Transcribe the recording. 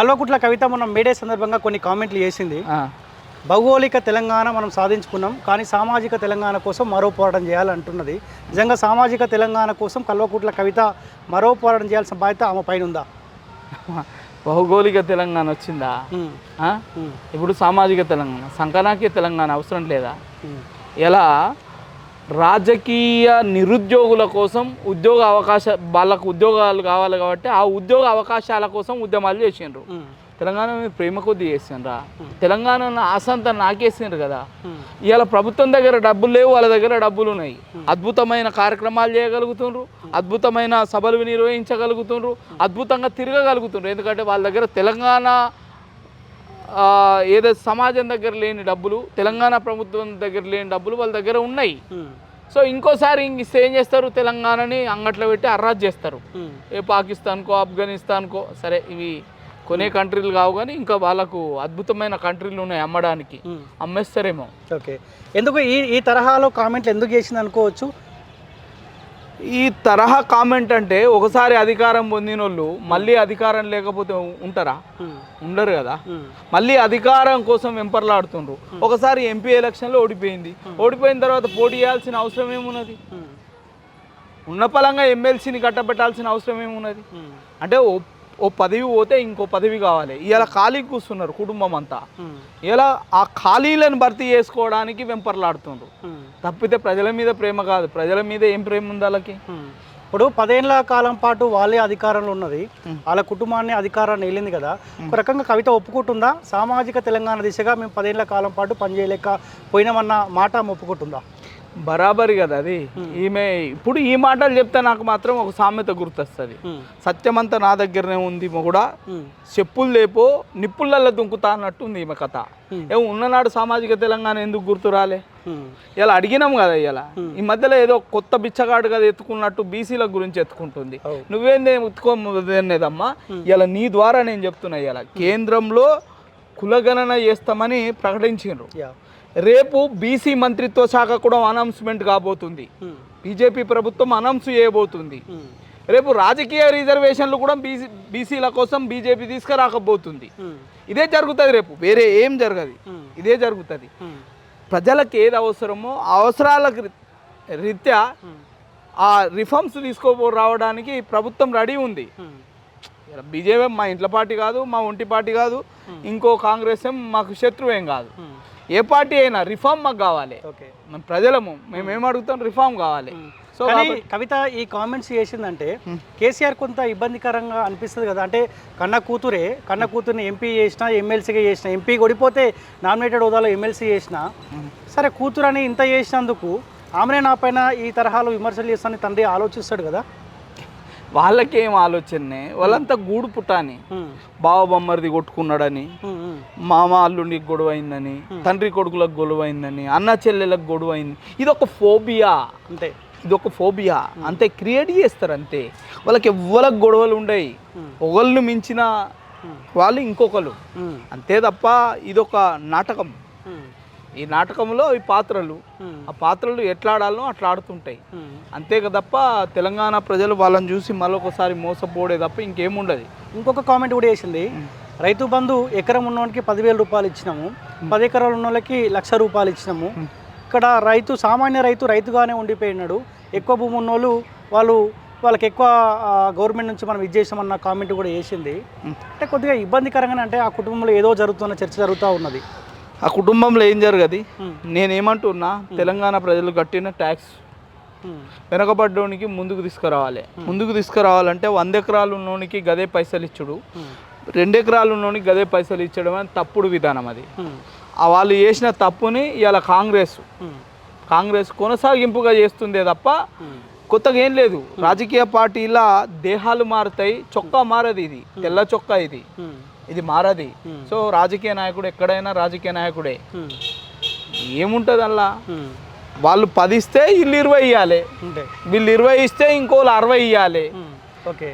కల్వకుట్ల కవిత మనం మేడే సందర్భంగా కొన్ని కామెంట్లు చేసింది. భౌగోళిక తెలంగాణ మనం సాధించుకున్నాం కానీ సామాజిక తెలంగాణ కోసం మరో పోరాటం చేయాలంటున్నది. నిజంగా సామాజిక తెలంగాణ కోసం కల్వకుట్ల కవిత మరో పోరాటం చేయాల్సిన బాధ్యత ఆమె పైన ఉందా? భౌగోళిక తెలంగాణ వచ్చిందా? ఇప్పుడు సామాజిక తెలంగాణ సంకనాకీయ తెలంగాణ అవసరం లేదా? ఎలా? రాజకీయ నిరుద్యోగుల కోసం ఉద్యోగ అవకాశ వాళ్ళకు ఉద్యోగాలు కావాలి కాబట్టి ఆ ఉద్యోగ అవకాశాల కోసం ఉద్యమాలు చేసిండ్రు. తెలంగాణ మీద ప్రేమ కొద్ది చేసిండ్రా. తెలంగాణ ఆసంత నాకేసిండ్రు కదా. ఇవాళ ప్రభుత్వం దగ్గర డబ్బులు లేవు వాళ్ళ దగ్గర డబ్బులు ఉన్నాయి. అద్భుతమైన కార్యక్రమాలు చేయగలుగుతుండ్రు. అద్భుతమైన సభలు నిర్వహించగలుగుతుండ్రు అద్భుతంగా తిరగగలుగుతుండ్రు. ఎందుకంటే వాళ్ళ దగ్గర తెలంగాణ ఏదో సమాజం దగ్గర లేని డబ్బులు తెలంగాణ ప్రభుత్వం దగ్గర లేని డబ్బులు వాళ్ళ దగ్గర ఉన్నాయి. సో ఇంకోసారి ఇంక ఇస్తే ఏం చేస్తారు? తెలంగాణని అంగట్లో పెట్టి అర్రాజ్ చేస్తారు. ఏ పాకిస్తాన్కో ఆఫ్ఘనిస్తాన్కో సరే ఇవి కొనే కంట్రీలు కావు కానీ ఇంకా వాళ్ళకు అద్భుతమైన కంట్రీలు ఉన్నాయి అమ్మడానికి. అమ్మేస్తారేమో. ఓకే. ఎందుకు ఈ ఈ తరహాలో కామెంట్లు ఎందుకు చేసింది అనుకోవచ్చు? ఈ తరహా కామెంట్ అంటే ఒకసారి అధికారం పొందిన వాళ్ళు మళ్ళీ అధికారం లేకపోతే ఉంటారా? ఉండరు కదా? మళ్ళీ అధికారం కోసం వెంపర్లాడుతుండ్రు. ఒకసారి ఎంపీ ఎలక్షన్లో ఓడిపోయింది. ఓడిపోయిన తర్వాత పోటీ చేయాల్సిన అవసరం ఏమున్నది? ఉన్న పలంగా ఎమ్మెల్సీని కట్టబెట్టాల్సిన అవసరం ఏమున్నది? అంటే ఓ పదవి పోతే ఇంకో పదవి కావాలి. ఇలా ఖాళీ కూర్చున్నారు కుటుంబం అంతా. ఇలా ఆ ఖాళీలను భర్తీ చేసుకోవడానికి వెంపర్లాడుతుండ్రు. తప్పితే ప్రజల మీద ప్రేమ కాదు. ప్రజల మీద ఏం ప్రేమ ఉంది వాళ్ళకి. ఇప్పుడు పదేళ్ళ కాలం పాటు వాళ్ళే అధికారంలో ఉన్నది. వాళ్ళ కుటుంబాన్ని అధికారాన్ని వెళ్ళింది కదా. ఒక రకంగా కవిత ఒప్పుకుంటుందా? సామాజిక తెలంగాణ దిశగా మేము పదేళ్ళ కాలం పాటు పనిచేయలేక పోయినామన్న మాట ఒప్పుకుంటుందా? బరాబరి కదా అది. ఈమె ఇప్పుడు ఈ మాటలు చెప్తే నాకు మాత్రం ఒక సామెత గుర్తొస్తుంది. సత్యమంతా నా దగ్గరనే ఉంది కూడా చెప్పులు లేపో నిప్పులల్లో దుంకుతా అన్నట్టుంది ఈమె కథ. Hmm. ఏం ఉన్ననాడు సామాజిక తెలంగాణ ఎందుకు గుర్తు రాలే? ఇలా అడిగినాం కదా ఇలా ఈ మధ్యలో ఏదో కొత్త బిచ్చగాడు కదా ఎత్తుకున్నట్టు బీసీల గురించి ఎత్తుకుంటుంది. నువ్వేందే ఎత్తుకోదమ్మా ఇలా నీ ద్వారా నేను చెప్తున్నా ఇలా కేంద్రంలో కులగణన చేస్తామని ప్రకటించారు రేపు బీసీ మంత్రిత్వ శాఖ కూడా అనౌన్స్మెంట్ కాబోతుంది. బీజేపీ ప్రభుత్వం అనౌన్స్ చేయబోతుంది. రేపు రాజకీయ రిజర్వేషన్లు కూడా బీసీ బీసీల కోసం బీజేపీ తీసుకురాకపోతుంది. ఇదే జరుగుతుంది రేపు. వేరే ఏం జరగదు. ఇదే జరుగుతుంది. ప్రజలకు ఏది అవసరమో అవసరాలకు రి- రీత్యా ఆ రిఫార్మ్స్ తీసుకోబో రావడానికి ప్రభుత్వం రెడీ ఉంది. బీజేపీ మా ఇంట్లో పార్టీ కాదు మా ఒంటి పార్టీ కాదు ఇంకో కాంగ్రెస్ ఏం మాకు శత్రువేం కాదు. ఏ పార్టీ అయినా రిఫార్మ్ మాకు కావాలి. ఓకే. మన ప్రజలము మేము ఏం అడుగుతాం రిఫార్మ్ కావాలి. సో కానీ కవిత ఈ కామెంట్స్ చేసిందంటే కేసీఆర్ కొంత ఇబ్బందికరంగా అనిపిస్తుంది కదా. అంటే కన్న కూతురే కన్న కూతుర్ని ఎంపీ చేసిన ఎమ్మెల్సీగా చేసిన ఎంపీ ఓడిపోతే నామినేటెడ్ హోదాలో ఎమ్మెల్సీ చేసిన సరే కూతురు అని ఇంత చేసినందుకు ఆమెనే నా పైన ఈ తరహాలో విమర్శలు చేస్తానని తండ్రి ఆలోచిస్తాడు కదా. వాళ్ళకేం ఆలోచనే వాళ్ళంతా గూడు పుట్టాని. ఉమ్, బావ బొమ్మరిది కొట్టుకున్నాడని. మామ అల్లుడికి గొడవ అయిందని తండ్రి కొడుకులకు గొడవ అయిందని అన్న చెల్లెలకు గొడవ అయింది ఇది ఒక ఫోబియా. అంతే. ఇది ఒక ఫోబియా అంతే క్రియేట్ చేస్తారు అంతే. వాళ్ళకి ఎవ్వరికి గొడవలు ఉండయి. ఒకళ్ళు మించిన. వాళ్ళు ఇంకొకరు అంతే తప్ప ఇదొక నాటకం. ఈ నాటకంలో ఈ పాత్రలు ఆ పాత్రలు ఎట్లా ఆడాలో అట్లా ఆడుతుంటాయి. అంతే తప్ప తెలంగాణ ప్రజలు వాళ్ళని చూసి మరొకసారి మోసపోడే తప్ప ఇంకేముండదు. ఇంకొక కామెంట్ కూడా చేసింది. రైతు బంధు ఎకరం ఉన్నవానికి పదివేల రూపాయలు ఇచ్చినాము. పది ఎకరాలు ఉన్న వాళ్ళకి లక్ష రూపాయలు ఇచ్చినాము. ఇక్కడ రైతు సామాన్య రైతు రైతుగానే ఉండిపోయినాడు. ఎక్కువ భూమి ఉన్నోళ్ళు వాళ్ళు వాళ్ళకి ఎక్కువ గవర్నమెంట్ నుంచి మనం ఇది చేసామన్న కామెంట్ కూడా చేసింది. అంటే కొద్దిగా ఇబ్బందికరంగానే అంటే ఆ కుటుంబంలో ఏదో జరుగుతున్న చర్చ జరుగుతూ ఉన్నది. ఆ కుటుంబంలో ఏం జరగదు. నేనేమంటున్నా తెలంగాణ ప్రజలు కట్టిన ట్యాక్స్ వెనకబడ్డోనికి ముందుకు తీసుకురావాలి. ముందుకు తీసుకురావాలంటే వంద ఎకరాలు ఉన్నోనికి గదే పైసలు ఇచ్చుడు. రెండు ఎకరాలు ఉన్నోనికి గదే పైసలు ఇచ్చడం అని తప్పుడు విధానం అది. వాళ్ళు చేసిన తప్పుని ఇలా కాంగ్రెస్ కాంగ్రెస్ కొనసాగింపుగా చేస్తుందే తప్ప కొత్తగా ఏం లేదు. రాజకీయ పార్టీల దేహాలు మారుతాయి చొక్కా మారది ఇది. తెల్ల చొక్కా ఇది. ఇది మారది. సో రాజకీయ నాయకుడు ఎక్కడైనా రాజకీయ నాయకుడే. ఏముంటుంది అలా వాళ్ళు పది ఇస్తే వీళ్ళు ఇరవై ఇవ్వాలి వీళ్ళు ఇరవై ఇస్తే ఇంకోళ్ళు అరవై ఇవ్వాలి ఓకే.